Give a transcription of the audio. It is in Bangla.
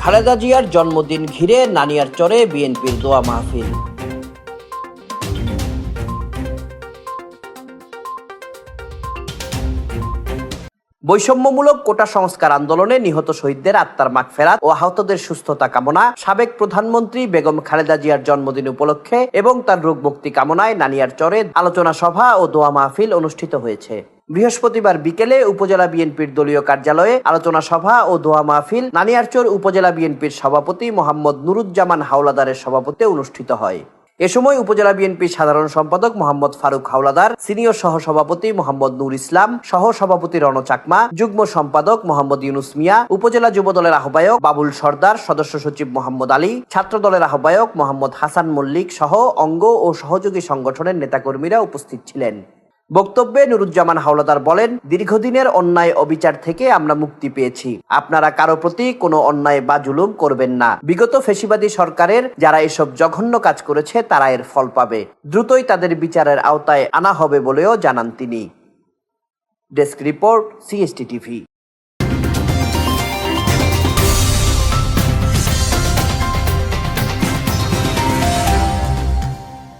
খালেদা জিয়ার জন্মদিন ঘিরে নানিয়ার চরে বিএনপির দোয়া মাহফিল। বৈষম্যমূলক কোটা সংস্কার আন্দোলনে নিহত শহীদদের আত্মার মাগফেরাত ও আহতদের সুস্থতা কামনা, সাবেক প্রধানমন্ত্রী বেগম খালেদা জিয়ার জন্মদিন উপলক্ষে এবং তার রোগ মুক্তি কামনায় নানিয়ার চরে আলোচনা সভা ও দোয়া মাহফিল অনুষ্ঠিত হয়েছে। বৃহস্পতিবার বিকেলে উপজেলা বিএনপির দলীয় কার্যালয়ে আলোচনা সভা ও দোয়া মাহফিল নানিয়ারচর উপজেলা বিএনপির সভাপতি মোহাম্মদ নুরুজ্জামান হাওলাদারের সভাপতিতে অনুষ্ঠিত হয়। এ সময় উপজেলা বিএনপির সাধারণ সম্পাদক মোহাম্মদ ফারুক হাওলাদার, সিনিয়র সহ সভাপতি মোহাম্মদ নুর ইসলাম সহ সভাপতি রণ চাকমা, যুগ্ম সম্পাদক মোহাম্মদ ইউনুস মিয়া, উপজেলা যুব দলের আহ্বায়ক বাবুল সর্দার, সদস্য সচিব মোহাম্মদ আলী, ছাত্র দলের আহ্বায়ক মোহাম্মদ হাসান মল্লিক সহ অঙ্গ ও সহযোগী সংগঠনের নেতাকর্মীরা উপস্থিত ছিলেন। বক্তব্যে নুরুজ্জামান হাওলাদার বলেন, দীর্ঘদিনের অন্যায় অবিচার থেকে আমরা মুক্তি পেয়েছি। আপনারা কারও প্রতি কোনো অন্যায় বা জুলুম করবেন না। বিগত ফেসিবাদী সরকারের যারা এসব জঘন্য কাজ করেছে, তারা এর ফল পাবে। দ্রুতই তাদের বিচারের আওতায় আনা হবে বলেও জানান তিনি। Desk report, CST TV.